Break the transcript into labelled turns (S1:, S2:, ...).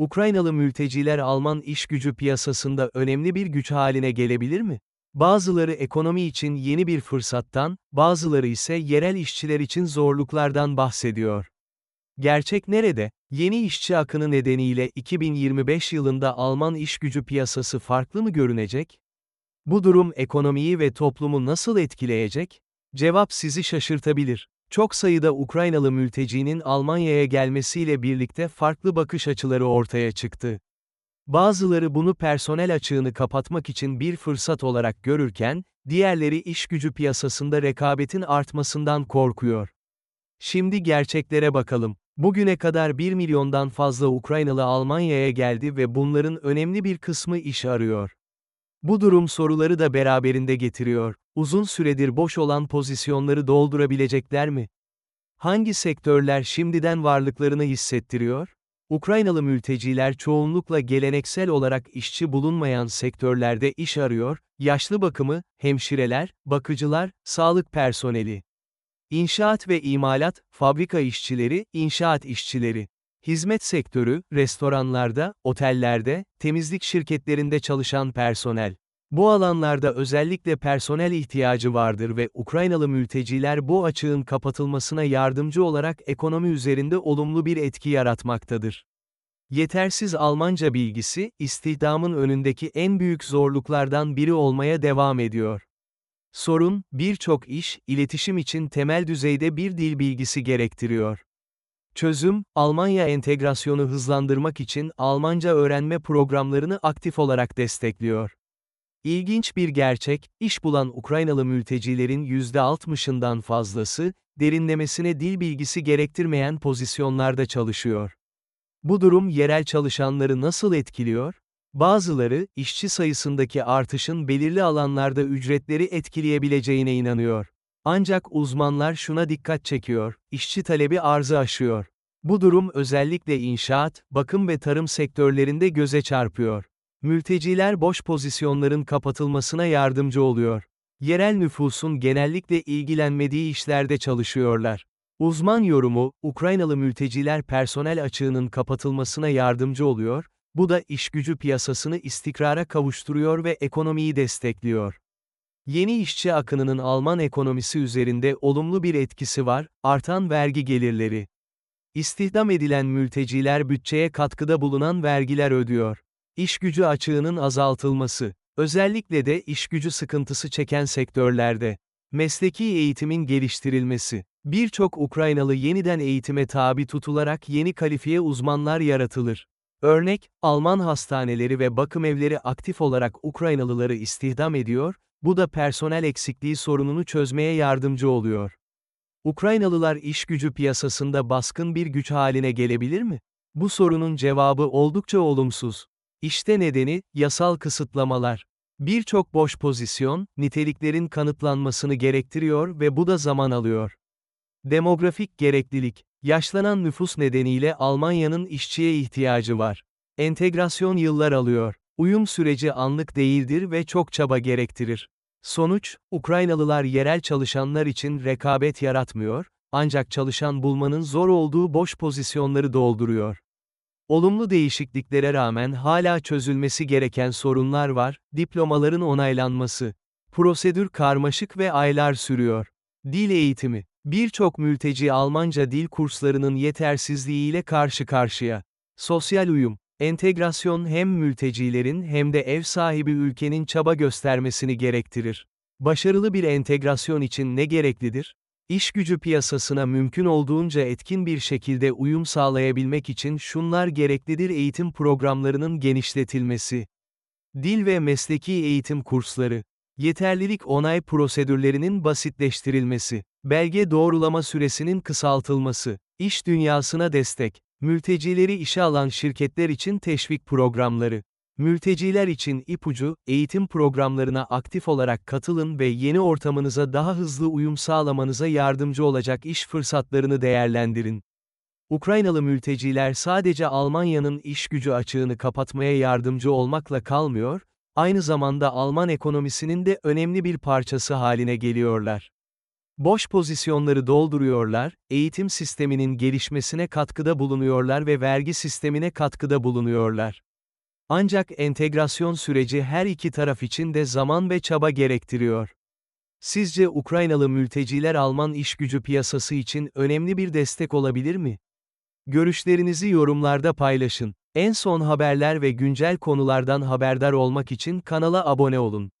S1: Ukraynalı mülteciler Alman iş gücü piyasasında önemli bir güç haline gelebilir mi? Bazıları ekonomi için yeni bir fırsattan, bazıları ise yerel işçiler için zorluklardan bahsediyor. Gerçek nerede? Yeni işçi akını nedeniyle 2025 yılında Alman iş gücü piyasası farklı mı görünecek? Bu durum ekonomiyi ve toplumu nasıl etkileyecek? Cevap sizi şaşırtabilir. Çok sayıda Ukraynalı mültecinin Almanya'ya gelmesiyle birlikte farklı bakış açıları ortaya çıktı. Bazıları bunu personel açığını kapatmak için bir fırsat olarak görürken, diğerleri iş gücü piyasasında rekabetin artmasından korkuyor. Şimdi gerçeklere bakalım. Bugüne kadar 1 milyondan fazla Ukraynalı Almanya'ya geldi ve bunların önemli bir kısmı iş arıyor. Bu durum soruları da beraberinde getiriyor. Uzun süredir boş olan pozisyonları doldurabilecekler mi? Hangi sektörler şimdiden varlıklarını hissettiriyor? Ukraynalı mülteciler çoğunlukla geleneksel olarak işçi bulunmayan sektörlerde iş arıyor, yaşlı bakımı, hemşireler, bakıcılar, sağlık personeli. İnşaat ve imalat, fabrika işçileri, inşaat işçileri. Hizmet sektörü, restoranlarda, otellerde, temizlik şirketlerinde çalışan personel. Bu alanlarda özellikle personel ihtiyacı vardır ve Ukraynalı mülteciler bu açığın kapatılmasına yardımcı olarak ekonomi üzerinde olumlu bir etki yaratmaktadır. Yetersiz Almanca bilgisi, istihdamın önündeki en büyük zorluklardan biri olmaya devam ediyor. Sorun, birçok iş, iletişim için temel düzeyde bir dil bilgisi gerektiriyor. Çözüm, Almanya entegrasyonu hızlandırmak için Almanca öğrenme programlarını aktif olarak destekliyor. İlginç bir gerçek, iş bulan Ukraynalı mültecilerin %60'ından fazlası, derinlemesine dil bilgisi gerektirmeyen pozisyonlarda çalışıyor. Bu durum yerel çalışanları nasıl etkiliyor? Bazıları, işçi sayısındaki artışın belirli alanlarda ücretleri etkileyebileceğine inanıyor. Ancak uzmanlar şuna dikkat çekiyor, işçi talebi arzı aşıyor. Bu durum özellikle inşaat, bakım ve tarım sektörlerinde göze çarpıyor. Mülteciler boş pozisyonların kapatılmasına yardımcı oluyor. Yerel nüfusun genellikle ilgilenmediği işlerde çalışıyorlar. Uzman yorumu, Ukraynalı mülteciler personel açığının kapatılmasına yardımcı oluyor, bu da işgücü piyasasını istikrara kavuşturuyor ve ekonomiyi destekliyor. Yeni işçi akınının Alman ekonomisi üzerinde olumlu bir etkisi var, artan vergi gelirleri. İstihdam edilen mülteciler bütçeye katkıda bulunan vergiler ödüyor. İş gücü açığının azaltılması, özellikle de iş gücü sıkıntısı çeken sektörlerde. Mesleki eğitimin geliştirilmesi. Birçok Ukraynalı yeniden eğitime tabi tutularak yeni kalifiye uzmanlar yaratılır. Örnek, Alman hastaneleri ve bakım evleri aktif olarak Ukraynalıları istihdam ediyor, bu da personel eksikliği sorununu çözmeye yardımcı oluyor. Ukraynalılar iş gücü piyasasında baskın bir güç haline gelebilir mi? Bu sorunun cevabı oldukça olumsuz. İşte nedeni, yasal kısıtlamalar. Birçok boş pozisyon, niteliklerin kanıtlanmasını gerektiriyor ve bu da zaman alıyor. Demografik gereklilik, yaşlanan nüfus nedeniyle Almanya'nın işçiye ihtiyacı var. Entegrasyon yıllar alıyor. Uyum süreci anlık değildir ve çok çaba gerektirir. Sonuç, Ukraynalılar yerel çalışanlar için rekabet yaratmıyor, ancak çalışan bulmanın zor olduğu boş pozisyonları dolduruyor. Olumlu değişikliklere rağmen hala çözülmesi gereken sorunlar var, diplomaların onaylanması. Prosedür karmaşık ve aylar sürüyor. Dil eğitimi. Birçok mülteci Almanca dil kurslarının yetersizliğiyle karşı karşıya. Sosyal uyum. Entegrasyon hem mültecilerin hem de ev sahibi ülkenin çaba göstermesini gerektirir. Başarılı bir entegrasyon için ne gereklidir? İş gücü piyasasına mümkün olduğunca etkin bir şekilde uyum sağlayabilmek için şunlar gereklidir eğitim programlarının genişletilmesi. Dil ve mesleki eğitim kursları. Yeterlilik onay prosedürlerinin basitleştirilmesi. Belge doğrulama süresinin kısaltılması. İş dünyasına destek. Mültecileri işe alan şirketler için teşvik programları. Mülteciler için ipucu, eğitim programlarına aktif olarak katılın ve yeni ortamınıza daha hızlı uyum sağlamanıza yardımcı olacak iş fırsatlarını değerlendirin. Ukraynalı mülteciler sadece Almanya'nın iş gücü açığını kapatmaya yardımcı olmakla kalmıyor, aynı zamanda Alman ekonomisinin de önemli bir parçası haline geliyorlar. Boş pozisyonları dolduruyorlar, eğitim sisteminin gelişmesine katkıda bulunuyorlar ve vergi sistemine katkıda bulunuyorlar. Ancak entegrasyon süreci her iki taraf için de zaman ve çaba gerektiriyor. Sizce Ukraynalı mülteciler Alman iş gücü piyasası için önemli bir destek olabilir mi? Görüşlerinizi yorumlarda paylaşın. En son haberler ve güncel konulardan haberdar olmak için kanala abone olun.